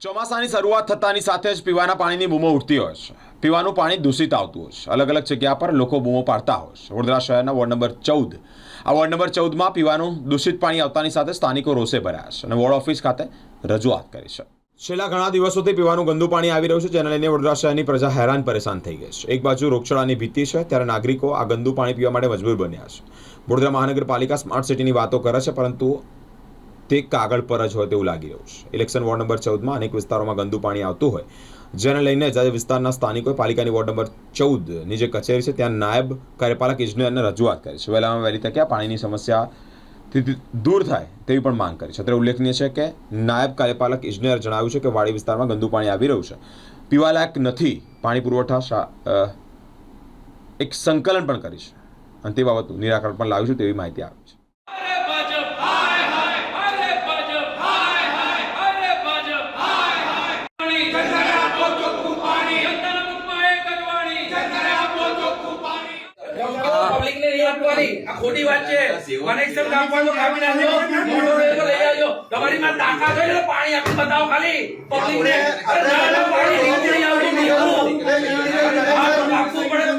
ચોમાસાની શરૂઆત થતાની સાથે જ પીવાના પાણીની બૂમો ઉઠતી હોય છે. પીવાનું પાણી દૂષિત આવતું હોય છે. અલગ અલગ જગ્યા પર લોકો બૂમો પાડતા હોય છે. વડોદરા શહેરના વોર્ડ નંબર ચૌદ. આ વોર્ડ નંબર ચૌદમાં પીવાનું દૂષિત પાણી આવતાની સાથે સ્થાનિકો રોષે ભરાયા છે અને વોર્ડ ઓફિસ ખાતે રજૂઆત કરી છે. છેલ્લા ઘણા દિવસોથી પીવાનું ગંદુ પાણી આવી રહ્યું છે, જેને લઈને વડોદરા શહેરની પ્રજા હેરાન પરેશાન થઈ ગઈ છે. એક બાજુ રોગચાળાની ભીતિ છે, ત્યારે નાગરિકો આ ગંદુ પાણી પીવા માટે મજબૂર બન્યા છે. વડોદરા મહાનગરપાલિકા સ્માર્ટ સિટીની વાતો કરે છે, પરંતુ તે કાગળ પર જ હોય તેવું લાગી રહ્યું છે. ઇલેક્શન વોર્ડ નંબર ચૌદમાં અનેક વિસ્તારોમાં ગંદુ પાણી આવતું હોય. જેને લઈને જે વિસ્તારના સ્થાનિકોએ પાલિકાની વોર્ડ નંબર ચૌદની જે કચેરી છે, ત્યાં નાયબ કાર્યપાલક ઇજનેરને રજૂઆત કરી છે. વહેલામાં વહેલી તકે આ પાણીની સમસ્યાથી દૂર થાય તેવી પણ માંગ કરી છે. અત્યારે ઉલ્લેખનીય છે કે નાયબ કાર્યપાલક ઇજનેર જણાવ્યું છે કે વાડી વિસ્તારમાં ગંદુ પાણી આવી રહ્યું છે. પીવાલાયક નથી પાણી પુરવઠા એક સંકલન પણ કરી છે. અને તે બાબતનું નિરાકરણ પણ લાવ્યું છે તેવી માહિતી આવી છે અરે ભાજપ હાય હાય અરે ભાજપ હાય હાય અરે ભાજપ હાય હાય પાણી જનતાને આપો ચોખ્ખું પાણી જનતાના મુખમાં એક જ વાણી જનતાને આપો ચોખ્ખું પાણી પબ્લિક ને નહીં આપવાની આ ખોટી વાત છે કનેક્શન કાપવાનું કાપી નાખજો મોટો રેલો લઈ આવ્યો તમારી માં તાકાત હોય ને પાણી આપી બતાવો ખાલી પબ્લિક ને અરે ના ના પાણી નહીં આવતું નીકળું આ તો નાખવું પડે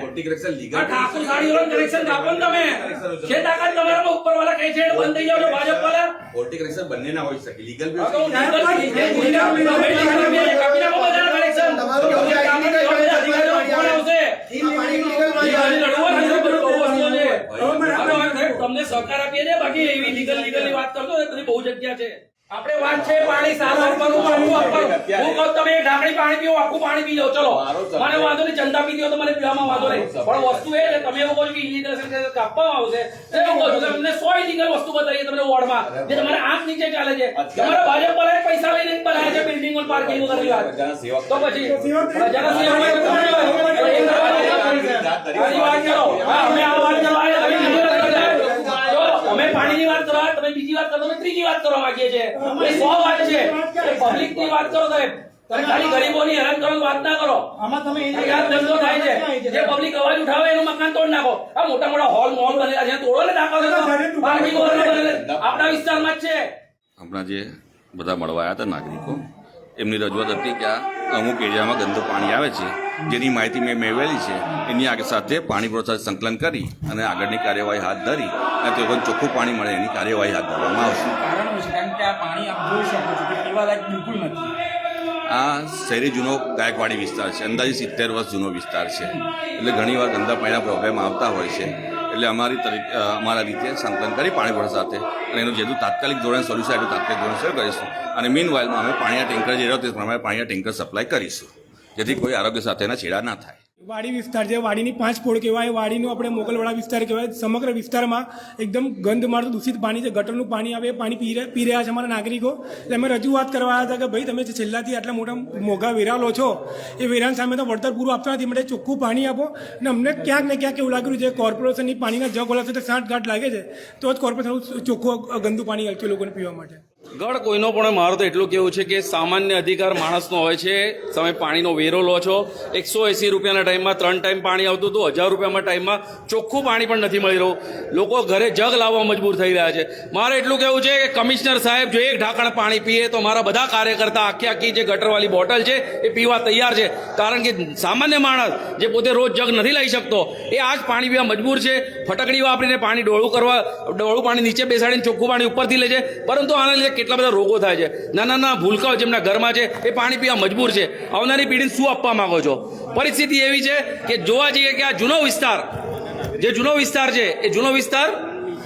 કાપી કનેક્શન કનેક્શન બંને ના હોઈ શકે લીગલ બી તમને સહકાર આપીએ છે બાકી એવી લીગલ લીગલની વાત કરતો બધી બહુ જગ્યા છે. આપણે વાત છે પાણી સારું આપવાનું પાકું આપવાનું. હું કહું તમે એક ઢાંકણી પાણી પીઓ આખું પાણી પી જાઓ. ચલો. મને વાંધો નહીં ચંદા પી દો તો મને પીવામાં વાંધો નહીં. પણ વસ્તુ એ છે તમે એવું કહો છો કે ઇલિગલ કાપવામાં આવશે. તો એવું કહો છો તમને સો ઇલીગલ વસ્તુ બતાવીએ તમને વોર્ડમાં જે તમારે આંખ નીચે ચાલે છે. તમારા ભાજપ પર પૈસા લઈને બનાવે છે બિલ્ડિંગો પાર્કિંગ કરી વાત. તો પછી પ્રજાના સેવક વાત કરો હા અમે આ વાત કરવા આવ્યા, તમે બીજી વાત કરવા આવ્યા. પાણીની વાત કરો તમે બીજી વાત કરો તમે ત્રીજી વાત કરવા માંગીએ છે એ સો વાત છે. પબ્લિકની વાત કરો સાહેબ તમે ખાલી ગરીબોની હેરાન કરવાની વાત ના કરો. આમાં તમે એ આ ધંધો થાય છે. જે પબ્લિક અવાજ ઉઠાવે એનું મકાન તોડ નાખો. આ મોટા મોટા હોલ મોલ બનેલા છે. તોડો ને દાખલો. આપણા વિસ્તારમાં જ છે. હમણાં જે બધા મળવા આવ્યા હતા નાગરિકો એમની રજૂઆત હતી કે આ અમુક એરિયામાં ગંદુ પાણી આવે છે. જેની માહિતી મેં મેળવેલી છે. એની આગળ સાથે પાણી પુરવઠા સંકલન કરી અને આગળની કાર્યવાહી હાથ ધરી અને તે લોકોને ચોખ્ખું પાણી મળે એની કાર્યવાહી હાથ ધરવામાં આવશે. કારણ છે? કારણ કે આ પાણી આપ જોઈ શકો છો કે પીવા બિલકુલ નથી. આ શહેરી જૂનો ગાયકવાડી વિસ્તાર છે. અંદાજે સિત્તેર વર્ષ જૂનો વિસ્તાર છે. એટલે ઘણીવાર ગંદા પાણીના પ્રોબ્લેમ આવતા હોય છે. એટલે અમારી તરીકે અમારા રીતે સંકલન કરી પાણી પુરવઠા સાથે. અને એનું જેટલું તાત્કાલિક ધોરણે સોલ્યુશન એટલું તાત્કાલિક ધોરણે શરૂ કરીશું. અને મીન વાઇલમાં અમે પાણીના ટેન્કર જે રહ્યો તે પ્રમાણે પાણીના ટેન્કર સપ્લાય કરીશું. જેથી કોઈ આરોગ્ય સાથેના છેડા ના થાય. વાડી વિસ્તાર છે, વાડીની પાંચ ફોડ કહેવાય, વાડીનું આપણે મોગલવાડા વિસ્તાર કહેવાય. સમગ્ર વિસ્તારમાં એકદમ ગંધ મારતું, દૂષિત પાણી છે, ગટરનું પાણી આવે એ પાણી પી પી રહ્યા છે અમારા નાગરિકો. એટલે અમે રજૂઆત કરવા આવ્યા હતા કે ભાઈ, તમે છેલ્લાથી આટલા મોટા મોંઘા વેરા લો છો, એ વેરાન સામે તો વળતર પૂરું આપતા નથી માટે ચોખ્ખું પાણી આપો. અને અમને ક્યાંક ને ક્યાંક એવું લાગ્યું છે કોર્પોરેશનની પાણીના જગ ઓલા તો સાંઠ ગાંઠ લાગે છે, તો જ કોર્પોરેશન ચોખ્ખું ગંદુ પાણી હલકે લોકોને પીવા માટે. ગઢ કોઈનો પણ મારો તો એટલું કેવું છે કે સામાન્ય અધિકાર માણસનો હોય છે. તમે પાણીનો વેરો લો છો. એકસો એંસી રૂપિયાના ટાઈમમાં ત્રણ ટાઈમ પાણી આવતું હતું, હજાર રૂપિયામાં ટાઈમમાં ચોખ્ખું પાણી પણ નથી મળી રહ્યું. લોકો ઘરે જગ લાવવા મજબૂર થઈ રહ્યા છે. મારે એટલું કહેવું છે કે કમિશનર સાહેબ જો એક ઢાંકણ પાણી પીએ તો મારા બધા કાર્યકર્તા આખી આખી જે ગટરવાળી બોટલ છે એ પીવા તૈયાર છે. કારણ કે સામાન્ય માણસ જે પોતે રોજ જગ નથી લઈ શકતો, એ આજ પાણી પીવા મજબૂર છે. ફટકડી વાપરીને પાણી ડોળું કરવા, ડોળું પાણી નીચે બેસાડીને ચોખ્ખું પાણી ઉપરથી લે છે. પરંતુ આના લીધે કેટલા બધા રોગો થાય છે. નાના નાના ભૂલકાઓ જેમના ઘરમાં છે, એ પાણી પીવા મજબૂર છે. આવનારી પેઢીને શું આપવા માંગો છો? પરિસ્થિતિ એવી છે કે જોવા જઈએ કે આ જૂનો વિસ્તાર, જે જૂનો વિસ્તાર છે, એ જૂનો વિસ્તાર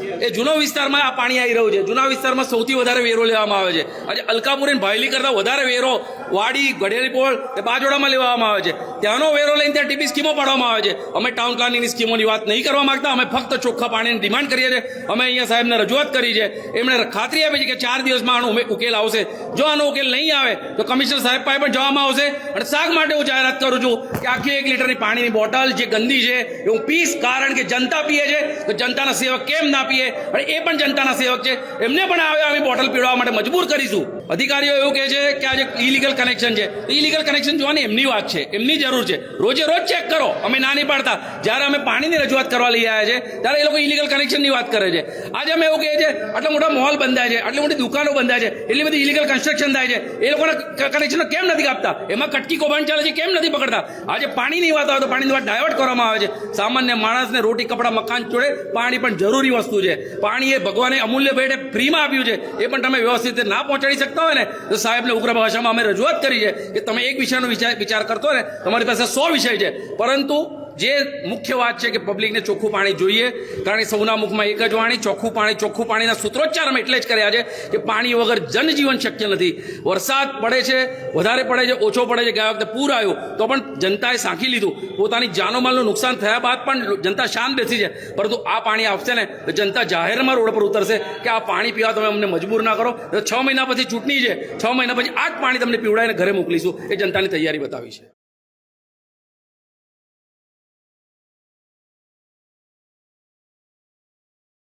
એ જૂનો વિસ્તારમાં આ પાણી આવી રહ્યું છે. જૂના વિસ્તારમાં સૌથી વધારે વેરો લેવામાં આવે છે. આજે અલકાપુરી ભાયલી કરતાં વધારે વેરો વાડી ગઢેલીપોળ એ બાજોડામાં લેવામાં આવે છે. ત્યાંનો વેરો લઈને ત્યાં ટીપી સ્કીમો પાડવામાં આવે છે. અમે ટાઉન પ્લાનિંગની સ્કીમોની વાત નહીં કરવા માંગતા. અમે ફક્ત ચોખ્ખા પાણીની ડિમાન્ડ કરીએ છીએ. અમે અહીંયા સાહેબને રજૂઆત કરી છે. એમણે ખાતરી આપી છે કે ચાર દિવસમાં આનો ઉકેલ આવશે. જો આનો ઉકેલ નહીં આવે, તો કમિશનર સાહેબ પાસે પણ જવામાં આવશે. અને શાક માટે હું જાહેરાત કરું છું કે આખી એક લીટરની પાણીની બોટલ જે ગંદી છે, એ હું પીશ. કારણ કે જનતા પીએ છે. તો જનતાના સેવક કેમ ના પીએ અને એ પણ જનતાના સેવક છે. એમને પણ આવે આવી બોટલ પીવડાવવા માટે મજબૂર કરીશું. અધિકારીઓ એવું કહે છે કે આજે ઇલીગલ કનેક્શન છે ઇલીગલ કનેક્શન જોવાની એમની વાત છે, એમની જરૂર છે. રોજે રોજ ચેક કરો. અમે ના નહીં પાડતા જ્યારે અમે પાણીની રજૂઆત કરવા લઈ આવ્યા છે, ત્યારે એ લોકો ઇલીગલ કનેક્શનની વાત કરે છે. આજે અમે એવું કહીએ છીએ, આટલા મોટા મોલ બંધાય છે, આટલી મોટી દુકાનો બંધાય છે, એટલી બધી ઇલીગલ કન્સ્ટ્રક્શન થાય છે. એ લોકોના કનેક્શનો કેમ નથી કાપતા? એમાં કટકી કૌભાંડ ચાલે છે, કેમ નથી પકડતા? આજે પાણીની વાત આવે તો પાણીની વાત ડાયવર્ટ કરવામાં આવે છે. સામાન્ય માણસને રોટી, કપડાં, મકાન જોડે પાણી પણ જરૂરી વસ્તુ છે. પાણી એ ભગવાને અમૂલ્ય ભેટે ફ્રીમાં આપ્યું છે. એ પણ તમે વ્યવસ્થિત ના પહોંચાડી શકતા હોય ને, તો સાહેબને ઉગ્ર ભાષામાં અમે રજૂઆત કરી છે કે તમે એક વિષયનો વિચાર વિચાર કરતો ને, તમારી પાસે સો વિષય છે. પરંતુ જે મુખ્ય વાત છે કે પબ્લિકને ચોખ્ખું પાણી જોઈએ, કારણ કે સૌના મુખમાં એક જ વાણી, ચોખ્ખું પાણી, ચોખ્ખું પાણીના સૂત્રોચ્ચાર એટલે જ કર્યા છે કે પાણી વગર જનજીવન શક્ય નથી. વરસાદ પડે છે, વધારે પડે છે, ઓછો પડે છે, ગયા વખતે પૂર આવ્યું, તો પણ જનતાએ સાંખી લીધું. પોતાની જાનોમાલનું નુકસાન થયા બાદ પણ જનતા શાંત બેસી છે. પરંતુ આ પાણી આવશે ને, તો જનતા જાહેરમાં રોડ પર ઉતરશે કે આ પાણી પીવા તમે અમને મજબૂર ના કરો. છ મહિના પછી ચૂંટણી છે, છ મહિના પછી આ જ પાણી તમને પીવડાવીને ઘરે મોકલીશું. એ જનતાની તૈયારી બતાવી છે.